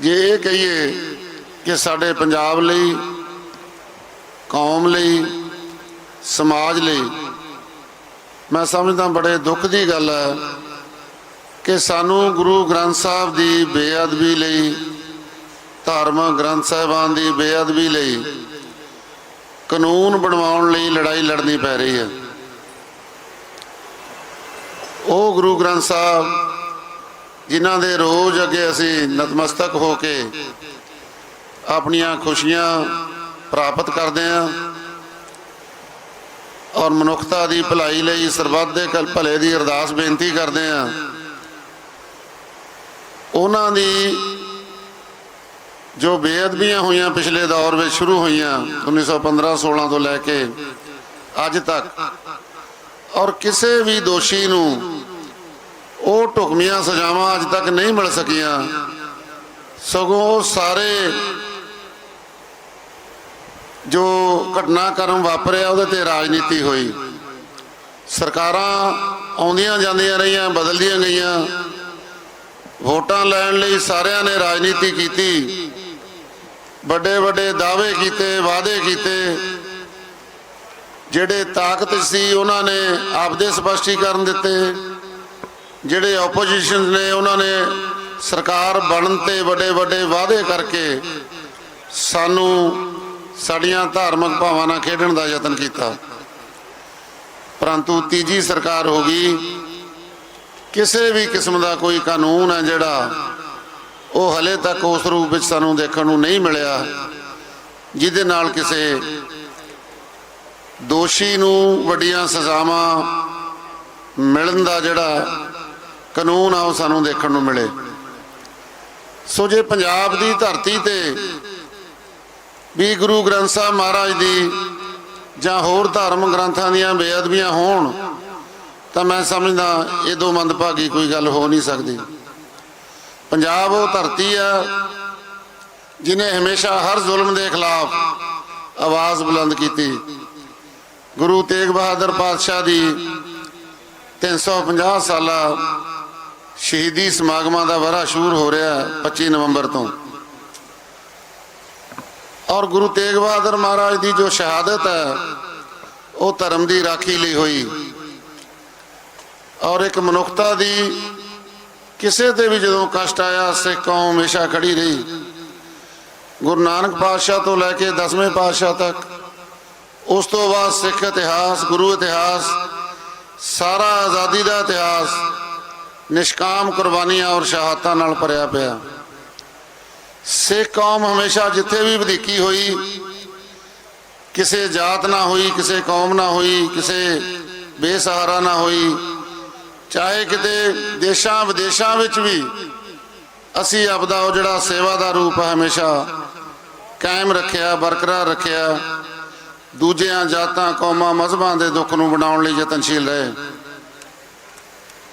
ਜੇ ਇਹ ਕਹੀਏ ਕਿ ਸਾਡੇ ਪੰਜਾਬ ਲਈ, ਕੌਮ ਲਈ, ਸਮਾਜ ਲਈ ਮੈਂ ਸਮਝਦਾ ਬੜੇ ਦੁੱਖ ਦੀ ਗੱਲ ਹੈ ਕਿ ਸਾਨੂੰ ਗੁਰੂ ਗ੍ਰੰਥ ਸਾਹਿਬ ਦੀ ਬੇਅਦਬੀ ਲਈ ਧਾਰਮਿਕ ਗ੍ਰੰਥ ਸਾਹਿਬਾਨ ਦੀ ਬੇਅਦਬੀ ਲਈ ਕਾਨੂੰਨ ਬਣਵਾਉਣ ਲਈ ਲੜਾਈ ਲੜਨੀ ਪੈ ਰਹੀ ਹੈ। ਉਹ ਗੁਰੂ ਗ੍ਰੰਥ ਸਾਹਿਬ ਜਿਨ੍ਹਾਂ ਦੇ ਰੋਜ਼ ਅੱਗੇ ਅਸੀਂ ਨਤਮਸਤਕ ਹੋ ਕੇ ਆਪਣੀਆਂ ਖੁਸ਼ੀਆਂ ਪ੍ਰਾਪਤ ਕਰਦੇ ਹਾਂ ਔਰ ਮਨੁੱਖਤਾ ਦੀ ਭਲਾਈ ਲਈ ਸਰਬੱਤ ਦੇ ਕਲ ਭਲੇ ਦੀ ਅਰਦਾਸ ਬੇਨਤੀ ਕਰਦੇ ਹਾਂ। ਉਹਨਾਂ ਦੀ ਜੋ ਬੇਅਦਬੀਆਂ ਹੋਈਆਂ ਪਿਛਲੇ ਦੌਰ ਵਿੱਚ ਸ਼ੁਰੂ ਹੋਈਆਂ 1915 16 ਤੋਂ ਲੈ ਕੇ ਅੱਜ ਤੱਕ, ਔਰ ਕਿਸੇ ਵੀ ਦੋਸ਼ੀ ਨੂੰ ਉਹ ਢੁਕਮੀਆਂ ਸਜ਼ਾਵਾਂ ਅੱਜ ਤੱਕ ਨਹੀਂ ਮਿਲ ਸਕੀਆਂ। ਸਗੋਂ ਉਹ ਸਾਰੇ ਜੋ ਘਟਨਾਕ੍ਰਮ ਵਾਪਰਿਆ, ਉਹਦੇ ਤੇ ਰਾਜਨੀਤੀ ਹੋਈ। ਸਰਕਾਰਾਂ ਆਉਂਦੀਆਂ ਜਾਂਦੀਆਂ ਰਹੀਆਂ, ਬਦਲਦੀਆਂ ਗਈਆਂ। ਵੋਟਾਂ ਲੈਣ ਲਈ ਸਾਰਿਆਂ ਨੇ ਰਾਜਨੀਤੀ ਕੀਤੀ। ਵੱਡੇ ਵੱਡੇ ਦਾਅਵੇ ਕੀਤੇ, ਵਾਅਦੇ ਕੀਤੇ। ਜਿਹੜੇ ਤਾਕਤ ਸੀ, ਉਹਨਾਂ ਨੇ ਆਪਦੇ ਸਪਸ਼ਟੀਕਰਨ ਦਿੱਤੇ। ਜਿਹੜੇ ਆਪੋਜੀਸ਼ਨ ਨੇ, ਉਹਨਾਂ ਨੇ ਸਰਕਾਰ ਬਣਨ ਤੇ ਵੱਡੇ ਵੱਡੇ ਵਾਅਦੇ ਕਰਕੇ ਸਾਨੂੰ ਸਾਡੀਆਂ ਧਾਰਮਿਕ ਭਾਵਾਂ ਨਾਲ ਖੇਡਣ ਦਾ ਯਤਨ ਕੀਤਾ। ਪਰੰਤੂ ਤੀਜੀ ਸਰਕਾਰ ਹੋ ਗਈ। ਕਿਸੇ ਵੀ ਕਿਸਮ ਦਾ ਕੋਈ ਕਾਨੂੰਨ ਹੈ ਜਿਹੜਾ ਉਹ ਹਲੇ ਤੱਕ ਉਸ ਰੂਪ ਵਿੱਚ ਸਾਨੂੰ ਦੇਖਣ ਨੂੰ ਨਹੀਂ ਮਿਲਿਆ, ਜਿਹਦੇ ਨਾਲ ਕਿਸੇ ਦੋਸ਼ੀ ਨੂੰ ਵੱਡੀਆਂ ਸਜ਼ਾਵਾਂ ਮਿਲਣ ਦਾ ਜਿਹੜਾ ਕਾਨੂੰਨ ਆ ਸਾਨੂੰ ਦੇਖਣ ਨੂੰ ਮਿਲੇ। ਸੋ ਜੇ ਪੰਜਾਬ ਦੀ ਧਰਤੀ ਤੇ ਵੀ ਗੁਰੂ ਗ੍ਰੰਥ ਸਾਹਿਬ ਮਹਾਰਾਜ ਦੀ ਜਾਂ ਹੋਰ ਧਾਰਮਿਕ ਗ੍ਰੰਥਾਂ ਦੀਆਂ ਬੇਅਦਬੀਆਂ ਹੋਣ, ਤਾਂ ਮੈਂ ਸਮਝਦਾ ਇਹ ਦੋ ਮੰਦਭਾਗੀ ਕੋਈ ਗੱਲ ਹੋ ਨਹੀਂ ਸਕਦੀ। ਪੰਜਾਬ ਉਹ ਧਰਤੀ ਆ ਜਿਨੇ ਹਮੇਸ਼ਾ ਹਰ ਜ਼ੁਲਮ ਦੇ ਖਿਲਾਫ ਆਵਾਜ਼ ਬੁਲੰਦ ਕੀਤੀ। ਗੁਰੂ ਤੇਗ ਬਹਾਦਰ ਪਾਤਸ਼ਾਹ ਦੀ 350 ਸਾਲਾ ਸ਼ਹੀਦੀ ਸਮਾਗਮਾਂ ਦਾ ਵਰਾ ਸ਼ੁਰੂ ਹੋ ਰਿਹਾ ਹੈ 25 ਨਵੰਬਰ ਤੋਂ। ਔਰ ਗੁਰੂ ਤੇਗ ਬਹਾਦਰ ਮਹਾਰਾਜ ਦੀ ਜੋ ਸ਼ਹਾਦਤ ਹੈ, ਉਹ ਧਰਮ ਦੀ ਰਾਖੀ ਲਈ ਹੋਈ। ਔਰ ਇੱਕ ਮਨੁੱਖਤਾ ਦੀ ਕਿਸੇ ਤੇ ਵੀ ਜਦੋਂ ਕਸ਼ਟ ਆਇਆ, ਸਿੱਖ ਕੌਮ ਹਮੇਸ਼ਾ ਖੜੀ ਰਹੀ। ਗੁਰੂ ਨਾਨਕ ਪਾਤਸ਼ਾਹ ਤੋਂ ਲੈ ਕੇ 10ਵੇਂ ਪਾਤਸ਼ਾਹ ਤੱਕ, ਉਸ ਤੋਂ ਬਾਅਦ ਸਿੱਖ ਇਤਿਹਾਸ, ਗੁਰੂ ਇਤਿਹਾਸ, ਸਾਰਾ ਆਜ਼ਾਦੀ ਦਾ ਇਤਿਹਾਸ ਨਿਸ਼ਕਾਮ ਕੁਰਬਾਨੀਆਂ ਔਰ ਸ਼ਹਾਦਤਾਂ ਨਾਲ ਭਰਿਆ ਪਿਆ। ਸਿੱਖ ਕੌਮ ਹਮੇਸ਼ਾ ਜਿੱਥੇ ਵੀ ਵਧੀਕੀ ਹੋਈ, ਕਿਸੇ ਜਾਤ ਨਾ ਹੋਈ, ਕਿਸੇ ਕੌਮ ਨਾ ਹੋਈ, ਕਿਸੇ ਬੇਸਹਾਰਾ ਨਾ ਹੋਈ, ਚਾਹੇ ਕਿਤੇ ਦੇਸ਼ਾਂ ਵਿਦੇਸ਼ਾਂ ਵਿੱਚ ਵੀ ਅਸੀਂ ਆਪਦਾ ਉਹ ਜਿਹੜਾ ਸੇਵਾ ਦਾ ਰੂਪ ਹੈ ਹਮੇਸ਼ਾ ਕਾਇਮ ਰੱਖਿਆ, ਬਰਕਰਾਰ ਰੱਖਿਆ, ਦੂਜਿਆਂ ਜਾਤਾਂ, ਕੌਮਾਂ, ਮਜ਼ਹਬਾਂ ਦੇ ਦੁੱਖ ਨੂੰ ਬਣਾਉਣ ਲਈ ਯਤਨਸ਼ੀਲ ਰਹੇ।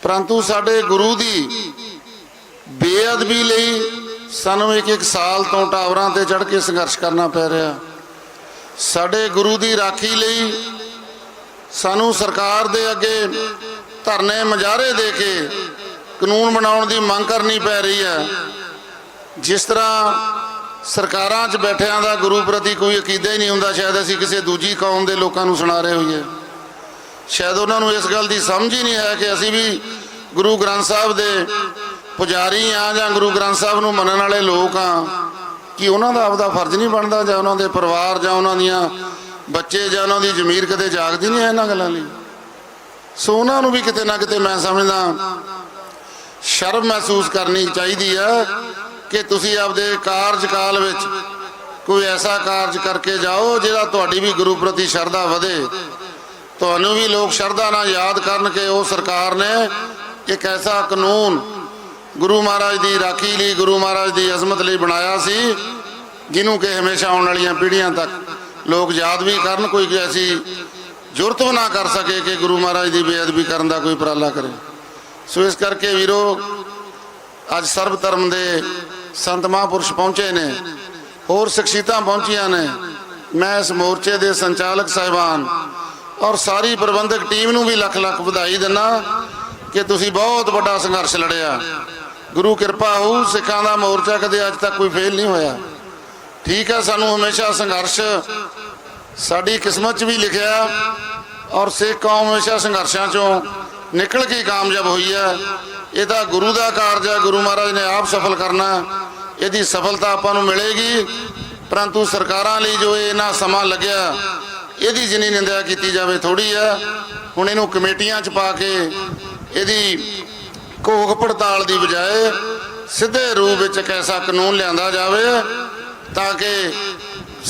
ਪਰੰਤੂ ਸਾਡੇ ਗੁਰੂ ਦੀ ਬੇਅਦਬੀ ਲਈ ਸਾਨੂੰ ਇੱਕ ਇੱਕ ਸਾਲ ਤੋਂ ਟਾਵਰਾਂ ਤੇ ਚੜ੍ਹ ਕੇ ਸੰਘਰਸ਼ ਕਰਨਾ ਪੈ ਰਿਹਾ। ਸਾਡੇ ਗੁਰੂ ਦੀ ਰਾਖੀ ਲਈ ਸਾਨੂੰ ਸਰਕਾਰ ਦੇ ਅੱਗੇ ਧਰਨੇ ਮਜਾਰੇ ਦੇ ਕੇ ਕਾਨੂੰਨ ਬਣਾਉਣ ਦੀ ਮੰਗ ਕਰਨੀ ਪੈ ਰਹੀ ਹੈ। ਜਿਸ ਤਰ੍ਹਾਂ ਸਰਕਾਰਾਂ 'ਚ ਬੈਠਿਆਂ ਦਾ ਗੁਰੂ ਪ੍ਰਤੀ ਕੋਈ ਅਕੀਦਾ ਹੀ ਨਹੀਂ ਹੁੰਦਾ, ਸ਼ਾਇਦ ਅਸੀਂ ਕਿਸੇ ਦੂਜੀ ਕੌਮ ਦੇ ਲੋਕਾਂ ਨੂੰ ਸੁਣਾ ਰਹੇ ਹੋਈਏ। ਸ਼ਾਇਦ ਉਹਨਾਂ ਨੂੰ ਇਸ ਗੱਲ ਦੀ ਸਮਝ ਹੀ ਨਹੀਂ ਹੈ ਕਿ ਅਸੀਂ ਵੀ ਗੁਰੂ ਗ੍ਰੰਥ ਸਾਹਿਬ ਦੇ ਪੁਜਾਰੀ ਆ ਜਾਂ ਗੁਰੂ ਗ੍ਰੰਥ ਸਾਹਿਬ ਨੂੰ ਮੰਨਣ ਵਾਲੇ ਲੋਕ ਆ ਕਿ ਉਹਨਾਂ ਦਾ ਆਪਦਾ ਫਰਜ਼ ਨਹੀਂ ਬਣਦਾ ਜਾਂ ਉਹਨਾਂ ਦੇ ਪਰਿਵਾਰ ਜਾਂ ਉਹਨਾਂ ਦੀਆਂ ਬੱਚੇ ਜਾਂ ਉਹਨਾਂ ਦੀ ਜ਼ਮੀਰ ਕਦੇ ਜਾਗਦੀ ਨਹੀਂ ਹੈ ਇਹਨਾਂ ਗੱਲਾਂ ਲਈ? ਸੋ ਉਹਨਾਂ ਨੂੰ ਵੀ ਕਿਤੇ ਨਾ ਕਿਤੇ ਮੈਂ ਸਮਝਦਾ, ਸ਼ਰਮ ਮਹਿਸੂਸ ਕਰਨੀ ਚਾਹੀਦੀ ਹੈ ਕਿ ਤੁਸੀਂ ਆਪਦੇ ਕਾਰਜਕਾਲ ਵਿੱਚ ਕੋਈ ਐਸਾ ਕਾਰਜ ਕਰਕੇ ਜਾਓ ਜਿਹੜਾ ਤੁਹਾਡੀ ਵੀ ਗੁਰੂ ਪ੍ਰਤੀ ਸ਼ਰਧਾ ਵਧੇ। ਤੁਹਾਨੂੰ ਵੀ ਲੋਕ ਸ਼ਰਧਾ ਨਾਲ ਯਾਦ ਕਰਨ ਕਿ ਉਹ ਸਰਕਾਰ ਨੇ ਇੱਕ ਐਸਾ ਕਾਨੂੰਨ ਗੁਰੂ ਮਹਾਰਾਜ ਦੀ ਰਾਖੀ ਲਈ, ਗੁਰੂ ਮਹਾਰਾਜ ਦੀ ਅਜ਼ਮਤ ਲਈ ਬਣਾਇਆ ਸੀ, ਜਿਹਨੂੰ ਕਿ ਹਮੇਸ਼ਾ ਆਉਣ ਵਾਲੀਆਂ ਪੀੜ੍ਹੀਆਂ ਤੱਕ ਲੋਕ ਯਾਦ ਵੀ ਕਰਨ, ਕੋਈ ਐਸੀ ਜ਼ੁਰਤ ਨਾ ਕਰ ਸਕੇ ਕਿ ਗੁਰੂ ਮਹਾਰਾਜ ਦੀ ਬੇਅਦਬੀ ਕਰਨ ਦਾ ਕੋਈ ਉਪਰਾਲਾ ਕਰੇ। ਸੋ ਇਸ ਕਰਕੇ ਵੀਰੋ, ਅੱਜ ਸਰਬ ਧਰਮ ਦੇ ਸੰਤ ਮਹਾਂਪੁਰਸ਼ ਪਹੁੰਚੇ ਨੇ, ਹੋਰ ਸ਼ਖਸੀਅਤਾਂ ਪਹੁੰਚੀਆਂ ਨੇ। ਮੈਂ ਇਸ ਮੋਰਚੇ ਦੇ ਸੰਚਾਲਕ ਸਾਹਿਬਾਨ ਔਰ ਸਾਰੀ ਪ੍ਰਬੰਧਕ ਟੀਮ ਨੂੰ ਵੀ ਲੱਖ ਲੱਖ ਵਧਾਈ ਦਿੰਦਾ ਕਿ ਤੁਸੀਂ ਬਹੁਤ ਵੱਡਾ ਸੰਘਰਸ਼ ਲੜਿਆ। ਗੁਰੂ ਕਿਰਪਾ ਹੋਊ, ਸਿੱਖਾਂ ਦਾ ਮੋਰਚਾ ਕਦੇ ਅੱਜ ਤੱਕ ਕੋਈ ਫੇਲ ਨਹੀਂ ਹੋਇਆ। ਠੀਕ ਹੈ, ਸਾਨੂੰ ਹਮੇਸ਼ਾ ਸੰਘਰਸ਼ ਸਾਡੀ ਕਿਸਮਤ 'ਚ ਵੀ ਲਿਖਿਆ ਔਰ ਸਿੱਖ ਕੌਮ ਹਮੇਸ਼ਾ ਸੰਘਰਸ਼ਾਂ 'ਚੋਂ ਨਿਕਲ ਕੇ ਕਾਮਯਾਬ ਹੋਈ ਹੈ। ਇਹ ਤਾਂ ਗੁਰੂ ਦਾ ਕਾਰਜ ਹੈ, ਗੁਰੂ ਮਹਾਰਾਜ ਨੇ ਆਪ ਸਫਲ ਕਰਨਾ। ਇਹਦੀ ਸਫਲਤਾ ਆਪਾਂ ਨੂੰ ਮਿਲੇਗੀ, ਪਰੰਤੂ ਸਰਕਾਰਾਂ ਲਈ ਜੋ ਇਹ ਇੰਨਾ ਸਮਾਂ ਲੱਗਿਆ ਇਹਦੀ ਜਿੰਨੀ ਨਿੰਦਿਆ ਕੀਤੀ ਜਾਵੇ ਥੋੜੀ ਆ। ਹੁਣ ਇਹਨੂੰ ਕਮੇਟੀਆਂ 'ਚ ਪਾ ਕੇ ਇਹਦੀ ਘੋਖ ਪੜਤਾਲ ਦੀ ਬਜਾਏ ਸਿੱਧੇ ਰੂਪ ਵਿੱਚ ਇੱਕ ਐਸਾ ਕਾਨੂੰਨ ਲਿਆਂਦਾ ਜਾਵੇ ਤਾਂ ਕਿ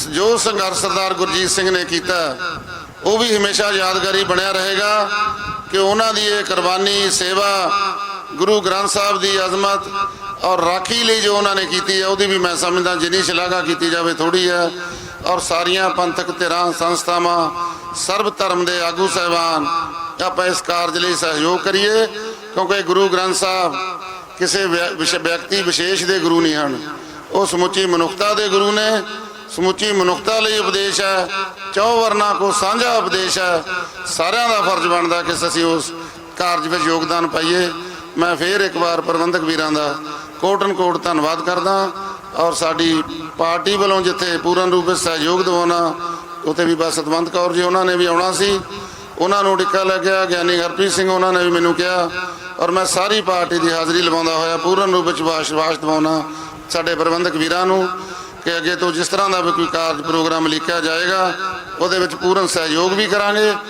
ਜੋ ਸੰਘਰਸ਼ ਸਰਦਾਰ ਗੁਰਜੀਤ ਸਿੰਘ ਨੇ ਕੀਤਾ, ਉਹ ਵੀ ਹਮੇਸ਼ਾ ਯਾਦਗਾਰੀ ਬਣਿਆ ਰਹੇਗਾ ਕਿ ਉਹਨਾਂ ਦੀ ਇਹ ਕੁਰਬਾਨੀ, ਸੇਵਾ ਗੁਰੂ ਗ੍ਰੰਥ ਸਾਹਿਬ ਦੀ ਅਜ਼ਮਤ ਔਰ ਰਾਖੀ ਲਈ ਜੋ ਉਹਨਾਂ ਨੇ ਕੀਤੀ ਹੈ ਉਹਦੀ ਵੀ ਮੈਂ ਸਮਝਦਾ ਜਿੰਨੀ ਸ਼ਲਾਘਾ ਕੀਤੀ ਜਾਵੇ ਥੋੜੀ ਹੈ ਔਰ ਸਾਰੀਆਂ ਪੰਥਕ ਧਿਰਾਂ, ਸੰਸਥਾਵਾਂ, ਸਰਬ ਧਰਮ ਦੇ ਆਗੂ ਸਹਿਬਾਨ, ਆਪਾਂ ਇਸ ਕਾਰਜ ਲਈ ਸਹਿਯੋਗ ਕਰੀਏ, ਕਿਉਂਕਿ ਗੁਰੂ ਗ੍ਰੰਥ ਸਾਹਿਬ ਕਿਸੇ ਵਿਸ਼- ਵਿਅਕਤੀ ਵਿਸ਼ੇਸ਼ ਦੇ ਗੁਰੂ ਨਹੀਂ ਹਨ। ਉਹ ਸਮੁੱਚੀ ਮਨੁੱਖਤਾ ਦੇ ਗੁਰੂ ਨੇ, ਸਮੁੱਚੀ ਮਨੁੱਖਤਾ ਲਈ ਉਪਦੇਸ਼ ਹੈ, ਚੌ ਵਰਨਾ ਕੋ ਸਾਂਝਾ ਉਪਦੇਸ਼ ਹੈ, ਸਾਰਿਆਂ ਦਾ ਫਰਜ਼ ਬਣਦਾ ਕਿ ਅਸੀਂ ਉਸ ਕਾਰਜ ਵਿੱਚ ਯੋਗਦਾਨ ਪਾਈਏ। ਮੈਂ ਫੇਰ ਇੱਕ ਵਾਰ ਪ੍ਰਬੰਧਕ ਵੀਰਾਂ ਦਾ ਕੋਟਨ ਕੋਟ ਧੰਨਵਾਦ ਕਰਦਾ। ਔਰ ਸਾਡੀ ਪਾਰਟੀ ਵੱਲੋਂ ਜਿੱਥੇ ਪੂਰਨ ਰੂਪ ਵਿੱਚ ਸਹਿਯੋਗ ਦਿਵਾਉਣਾ, ਉੱਥੇ ਵੀ ਬਸ ਸਤਵੰਤ ਕੌਰ ਜੀ ਉਹਨਾਂ ਨੇ ਵੀ ਆਉਣਾ ਸੀ। ਉਹਨਾਂ ਨੂੰ ਟਿੱਕਾ ਲੱਗਿਆ ਗਿਆਨੀ ਹਰਪ੍ਰੀਤ ਸਿੰਘ ਉਹਨਾਂ ਨੇ ਵੀ ਮੈਨੂੰ ਕਿਹਾ। ਔਰ ਮੈਂ ਸਾਰੀ ਪਾਰਟੀ ਦੀ ਹਾਜ਼ਰੀ ਲਵਾਉਂਦਾ ਹੋਇਆ, ਪੂਰਨ ਰੂਪ ਵਿੱਚ ਵਿਸ਼ਵਾਸ ਦਿਵਾਉਣਾ ਸਾਡੇ ਪ੍ਰਬੰਧਕ ਵੀਰਾਂ ਨੂੰ ਕਿ ਅੱਗੇ ਤੋਂ ਜਿਸ ਤਰ੍ਹਾਂ ਦਾ ਵੀ ਕੋਈ ਕਾਰਜ ਪ੍ਰੋਗਰਾਮ ਲਿਖਿਆ ਜਾਏਗਾ, ਉਹਦੇ ਵਿੱਚ ਪੂਰਨ ਸਹਿਯੋਗ ਵੀ ਕਰਾਂਗੇ।